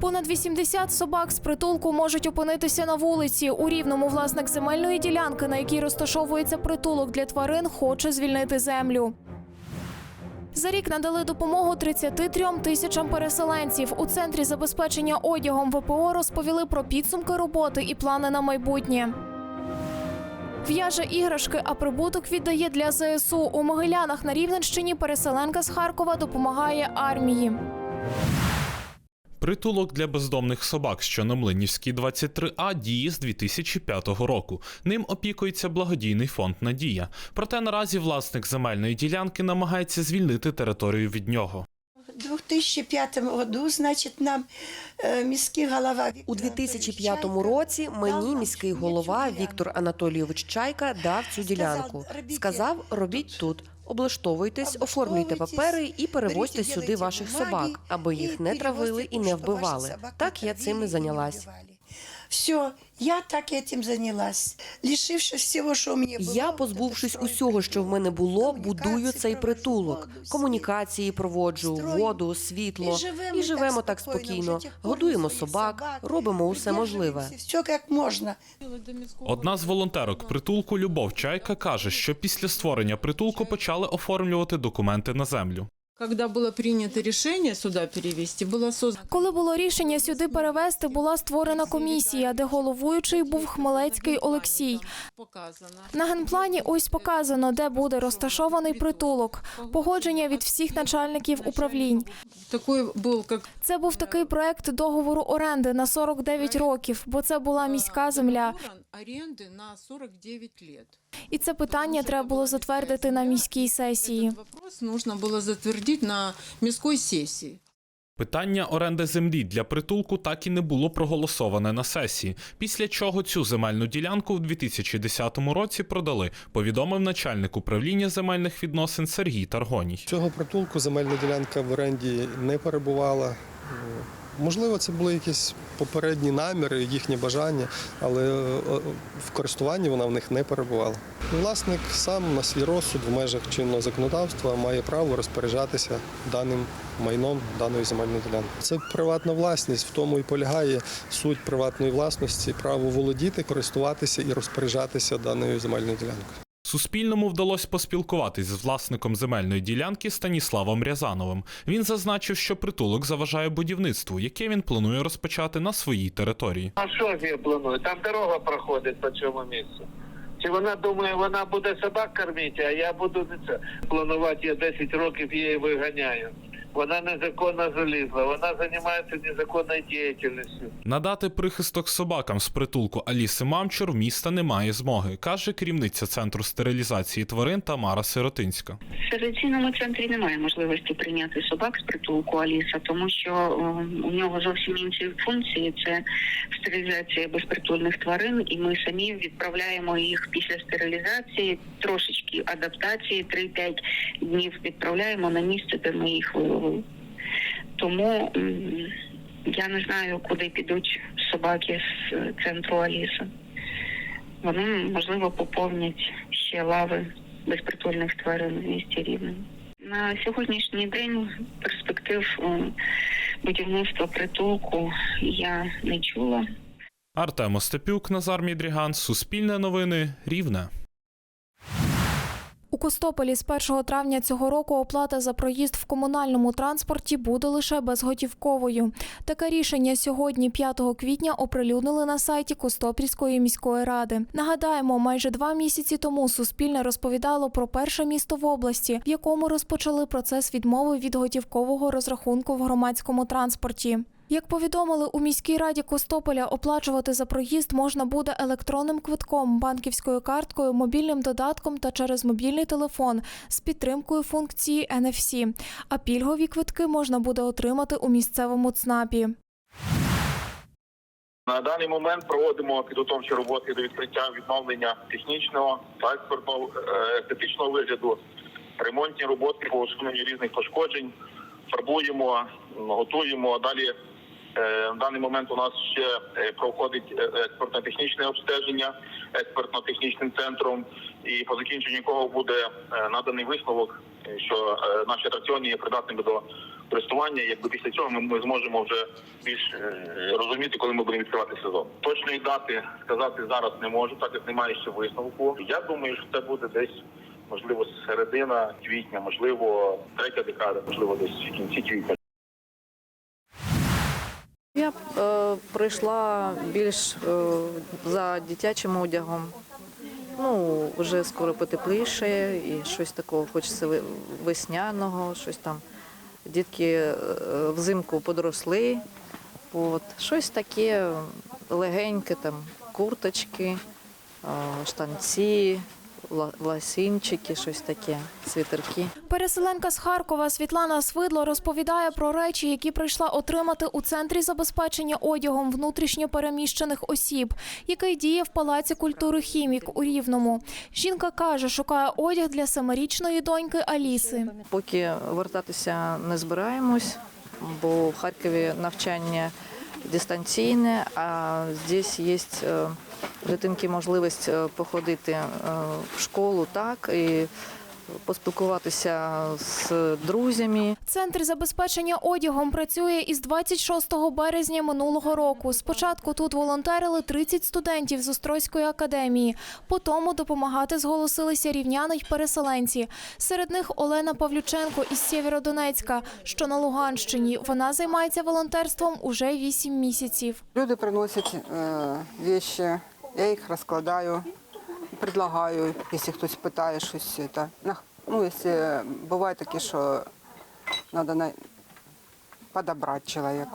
Понад 80 собак з притулку можуть опинитися на вулиці. У рівному власник земельної ділянки, на якій розташовується притулок для тварин, хоче звільнити землю. За рік надали допомогу 33 тисячам переселенців. У центрі забезпечення одягом ВПО розповіли про підсумки роботи і плани на майбутнє. В'яже іграшки, а прибуток віддає для ЗСУ. У Могилянах на Рівненщині переселенка з Харкова допомагає армії. Притулок для бездомних собак, що на Млинівській 23А, діє з 2005 року. Ним опікується благодійний фонд Надія. Проте наразі власник земельної ділянки намагається звільнити територію від нього. У 2005 году, значить, нам е, міський голова У 2005 році мені міський голова. Віктор Анатолійович Чайка дав цю ділянку. Сказав, робіть тут. Облаштовуйтесь, оформлюйте папери і перевозьте сюди ваших собак, аби їх не травили і не вбивали. Так я цим і зайнялась. Все, я так этим занялась. Лишившись всего, що мені було. Я, позбувшись усього, що в мене було, будую цей притулок. Комунікації проводжу, воду, світло. І живемо І живемо так так спокійно, Годуємо собак, собак, робимо усе можливе. Все як можна. Одна з волонтерок притулку Любов Чайка каже, що після створення притулку почали оформлювати документи на землю. Когда было принято решение сюда перевести, было создано Коли було рішення сюди перевезти, була створена комісія, де головуючий був Хмелецький Олексій. показано. На генплані ось показано, де буде розташований притулок. Погодження від всіх начальників управлінь. Такой был, как Це був такий проект договору оренди на 49 років, бо це була міська земля. договор аренды на 49 лет. І це питання треба було затвердити на міській сесії. Вопрос нужно было затвердить на міській сессии. Питання оренди землі для притулку так і не було проголосоване на сесії, після чого цю земельну ділянку в 2010 році продали, повідомив начальник управління земельних відносин Сергій Таргоній. Цього притулку земельна ділянка в оренді не перебувала. Е, Можливо, це були якісь попередні наміри, їхні бажання, але е, в користуванні вона в них не перебувала. Власник сам на свій розсуд в межах чинного законодавства має право розпоряджатися даним майном даної земельної ділянки. Це приватна власність, в тому і полягає суть приватної власності, право володіти, користуватися і розпоряджатися даною земельною ділянкою. Суспільному вдалося поспілкуватись з власником земельної ділянки Станіславом Рязановим. Він зазначив, що притулок заважає будівництву, яке він планує розпочати на своїй території. А що ж я планую? Там дорога проходить по цьому місцю. Чи вона думає, вона буде собак кормити, а я буду не це планувати, я 10 років її виганяю. Вона незаконно залізла, вона займається незаконною діяльністю. Надати прихисток собакам з притулку Аліси Мамчур міста немає змоги, каже керівниця центру стерилізації тварин Тамара Сиротинська. В стерилізаційному центрі немає можливості прийняти собак з притулку Аліса, тому що е, у нього зовсім інші функції. Це стерилізація безпритульних тварин, і ми самі відправляємо їх після стерилізації, трошечки адаптації, 3-5 днів відправляємо на місце, де ми їх виловили. Тому я не знаю, куди підуть собаки з е, центру Аліса. Вони можливо поповнять ще лави безпритульних тварин в місті Рівне. На сьогоднішній день перспектив будівництва притулку я не чула. Артем Остапюк, Назар Мідріган, Суспільне новини, Рівне. Костополі з 1 травня цього року оплата за проїзд в комунальному транспорті буде лише безготівковою. Таке рішення сьогодні, 5 квітня, оприлюднили на сайті Костопільської міської ради. Нагадаємо, майже два місяці тому Суспільне розповідало про перше місто в області, в якому розпочали процес відмови від готівкового розрахунку в громадському транспорті. Як повідомили у міській раді Костополя, оплачувати за проїзд можна буде електронним квитком, банківською карткою, мобільним додатком та через мобільний телефон з підтримкою функції NFC. А пільгові квитки можна буде отримати у місцевому ЦНАПі. На даний момент проводимо підготовчі роботи до відкриття відновлення технічного, транспортного, е, естетичного вигляду, ремонтні роботи по усуненню різних пошкоджень, фарбуємо, готуємо. Далі е, на даний момент у нас ще е, проходить е, експортно-технічне обстеження експертно-технічним центром, і по закінченню якого буде наданий висновок, що наші атракціони є придатними до користування. Якби після цього ми, зможемо вже більш розуміти, коли ми будемо відкривати сезон. Точної дати сказати зараз не можу, так як немає ще висновку. Я думаю, що це буде десь. Можливо, середина квітня, можливо, третя декада, можливо, десь в кінці квітня. Я б е, прийшла більш е, за дитячим одягом. Ну, вже скоро потепліше і щось такого хочеться весняного, щось там. Дітки е, взимку подросли. От. Щось таке легеньке, там, курточки, е, штанці, ласінчики, щось таке, світерки. Переселенка з Харкова Світлана Свидло розповідає про речі, які прийшла отримати у центрі забезпечення одягом внутрішньо переміщених осіб, який діє в Палаці культури Хімік у Рівному. Жінка каже, шукає одяг для семирічної доньки Аліси. Поки вертатися не збираємось, бо в Харкові навчання дистанційне, а здесь є е, дитинки можливість е, походити е, в школу, так і поспілкуватися з друзями. Центр забезпечення одягом працює із 26 березня минулого року. Спочатку тут волонтерили 30 студентів з Острозької академії. Потому допомагати зголосилися рівняни й переселенці. Серед них Олена Павлюченко із Сєвєродонецька, що на Луганщині. Вона займається волонтерством уже 8 місяців. Люди приносять вещи, я їх розкладаю, предлагаю, якщо хтось питає щось. Та, Ну, якщо буває таке, що треба на... подобрати чоловіка.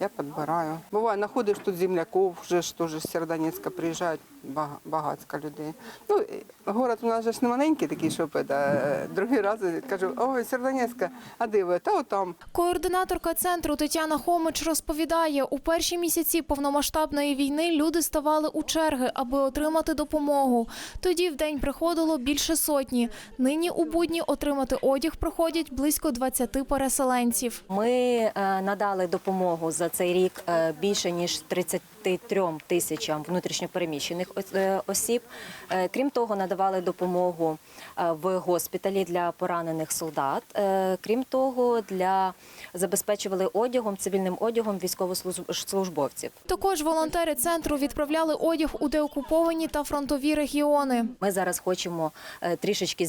Я підбираю. Буває, знаходиш тут земляків, вже ж теж з Сєрдонецька приїжджають бага- багатько людей. Ну, город у нас же ж не маленький такий, щоб це, другий раз кажу, ой, Сєрдонецька, а де ви? Та отам. Координаторка центру Тетяна Хомич розповідає, у перші місяці повномасштабної війни люди ставали у черги, аби отримати допомогу. Тоді в день приходило більше сотні. Нині у будні отримати одяг приходять близько 20 переселенців. Ми е, надали допомогу за цей рік е, більше ніж 33 тисячам внутрішньопереміщених е, осіб. Е, Крім того, надавали допомогу е, в госпіталі для поранених солдат. Е, Крім того, для забезпечували одягом, цивільним одягом військовослужбовців. Також волонтери центру відправляли одяг у деокуповані та фронтові регіони. Ми зараз хочемо е, трішечки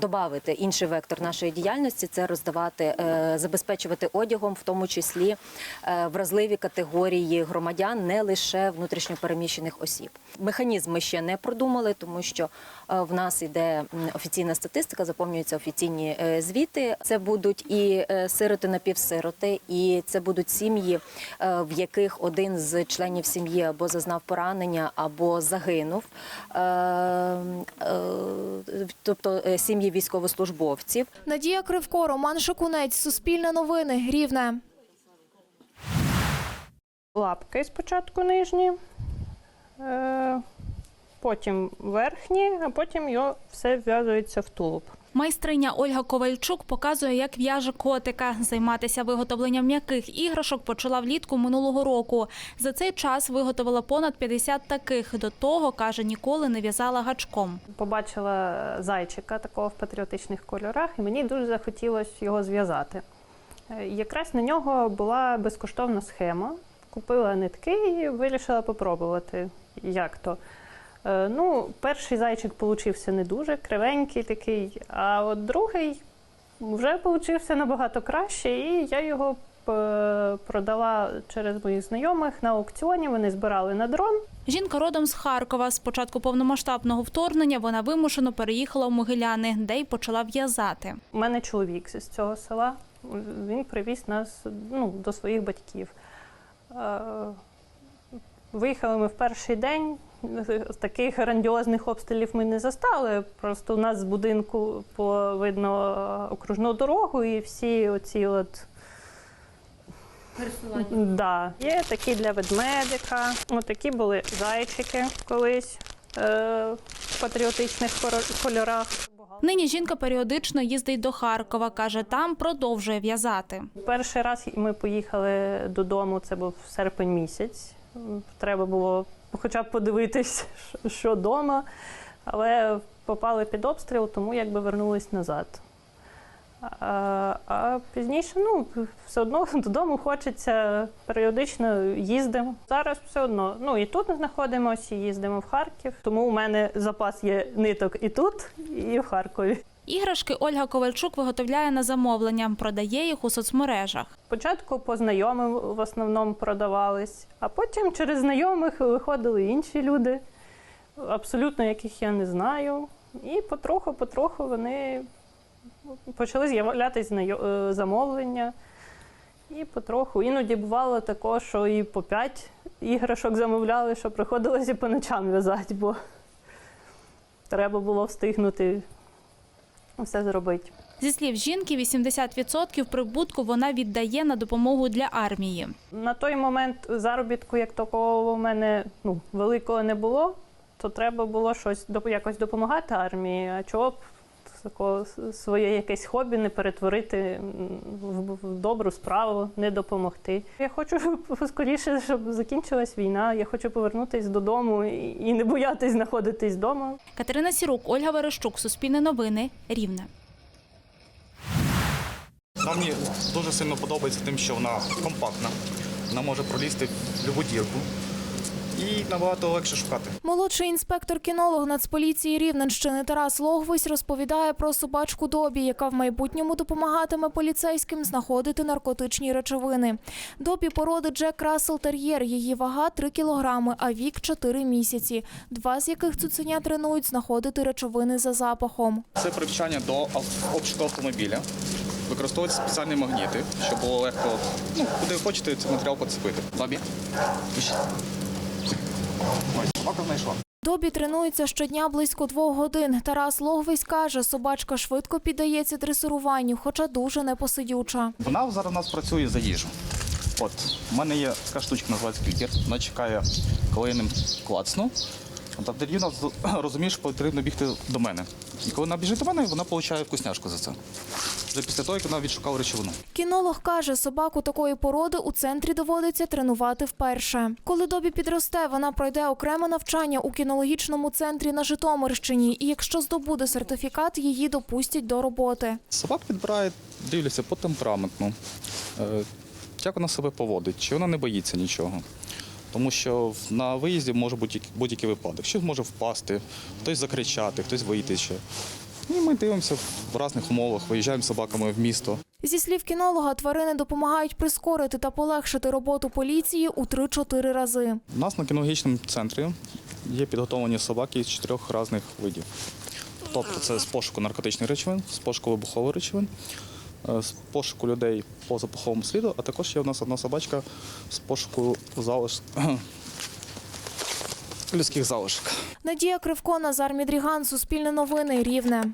додати інший вектор нашої діяльності це роздавати, е, забезпечувати одягом, в тому числі е, вразливі категорії громадян, не лише внутрішньопереміщених осіб. Механізм ми ще не продумали, тому що е, в нас іде м, офіційна статистика, заповнюються офіційні е, звіти. Це будуть і е, сироти напівсироти, і це будуть сім'ї, в яких один з членів сім'ї або зазнав поранення, або загинув. Тобто сім'ї військовослужбовців. Надія Кривко, Роман Шикунець, Суспільне новини, Рівне. лапки спочатку нижні, потім верхні, а потім його все вв'язується в тулуб. Майстриня Ольга Ковальчук показує, як в'яже котика. Займатися виготовленням м'яких іграшок почала влітку минулого року. За цей час виготовила понад 50 таких. До того, каже, ніколи не в'язала гачком. Побачила зайчика такого в патріотичних кольорах, і мені дуже захотілося його зв'язати. Е, Якраз на нього була безкоштовна схема. Купила нитки і вирішила попробувати, як то. Е, Ну, перший зайчик получився не дуже, кривенький такий, а от другий вже получився набагато краще, і я його е, продала через моїх знайомих на аукціоні. Вони збирали на дрон. Жінка родом з Харкова. З початку повномасштабного вторгнення вона вимушено переїхала в Могиляни, де й почала в'язати. У мене чоловік з цього села. Він привіз нас ну, до своїх батьків. Виїхали ми в перший день. Таких грандіозних обстрілів ми не застали. Просто у нас з будинку було видно окружну дорогу і всі оці от. Да. Є такі для ведмедика. Отакі були зайчики колись е, в патріотичних кольорах. Нині жінка періодично їздить до Харкова. каже, там продовжує в'язати. Перший раз ми поїхали додому, це був серпень місяць. Треба було хоча б подивитись, що вдома, але попали під обстріл, тому якби вернулись назад. А, а пізніше, ну, все одно додому хочеться, періодично їздимо. Зараз все одно, ну і тут знаходимося, і їздимо в Харків. Тому у мене запас є ниток і тут, і в Харкові. Іграшки Ольга Ковальчук виготовляє на замовлення, продає їх у соцмережах. Спочатку по знайомим в основному продавались, а потім через знайомих виходили інші люди, абсолютно яких я не знаю. І потроху-потроху вони почали з'являтися е, замовлення. І потроху. Іноді бувало також, що і по п'ять іграшок замовляли, що приходилося по ночам в'язати, бо треба було встигнути все зробити. Зі слів жінки, 80% прибутку вона віддає на допомогу для армії. На той момент заробітку як такого в мене ну, великого не було, то треба було щось якось допомагати армії. А чого б такого своє якесь хобі не перетворити в, в добру справу, не допомогти. Я хочу скоріше, щоб закінчилась війна. Я хочу повернутися додому і, і не боятись знаходитись вдома. Катерина Сірук, Ольга Верещук, Суспільне новини, Рівне. Вона мені дуже сильно подобається тим, що вона компактна, вона може пролізти в будь-яку дірку і набагато легше шукати. Молодший інспектор-кінолог Нацполіції Рівненщини Тарас Логвись розповідає про собачку Добі, яка в майбутньому допомагатиме поліцейським знаходити наркотичні речовини. Добі породи Джек Рассел Тер'єр. Її вага 3 кілограми, а вік 4 місяці. Два з яких цуценя тренують знаходити речовини за запахом. Це привчання до обшуку автомобіля. Використовуються спеціальні магніти, щоб було легко, ну, куди хочете цей матеріал поцепити. Бабі. Ось, собака знайшла. Добі тренується щодня близько двох годин. Тарас Логвись каже, собачка швидко піддається дресируванню, хоча дуже непосидюча. Вона зараз у нас працює за їжу. От, у мене є така штучка, називається клікер. Вона чекає, коли я ним клацну. От, а тоді вона з- розуміє, що потрібно бігти до мене. І коли вона біжить до мене, вона отримує вкусняшку за це. Вже після того, як вона відшукала речовину. Кінолог каже, собаку такої породи у центрі доводиться тренувати вперше. Коли Добі підросте, вона пройде окреме навчання у кінологічному центрі на Житомирщині. І якщо здобуде сертифікат, її допустять до роботи. Собак підбирають, дивляться по темпераменту, е, як вона себе поводить, чи вона не боїться нічого. Тому що на виїзді може бути будь-який випадок. Щось може впасти, хтось закричати, хтось вийтися. І ми дивимося в різних умовах, виїжджаємо з собаками в місто. Зі слів кінолога, тварини допомагають прискорити та полегшити роботу поліції у 3-4 рази. У нас на кінологічному центрі є підготовлені собаки з чотирьох різних видів. Тобто це з пошуку наркотичних речовин, з пошуку вибухових речовин, е, з пошуку людей по запаховому сліду, а також є у нас одна собачка з пошуку залиш... людських залишок. Надія Кривко, Назар Мідріган, Суспільне новини, Рівне.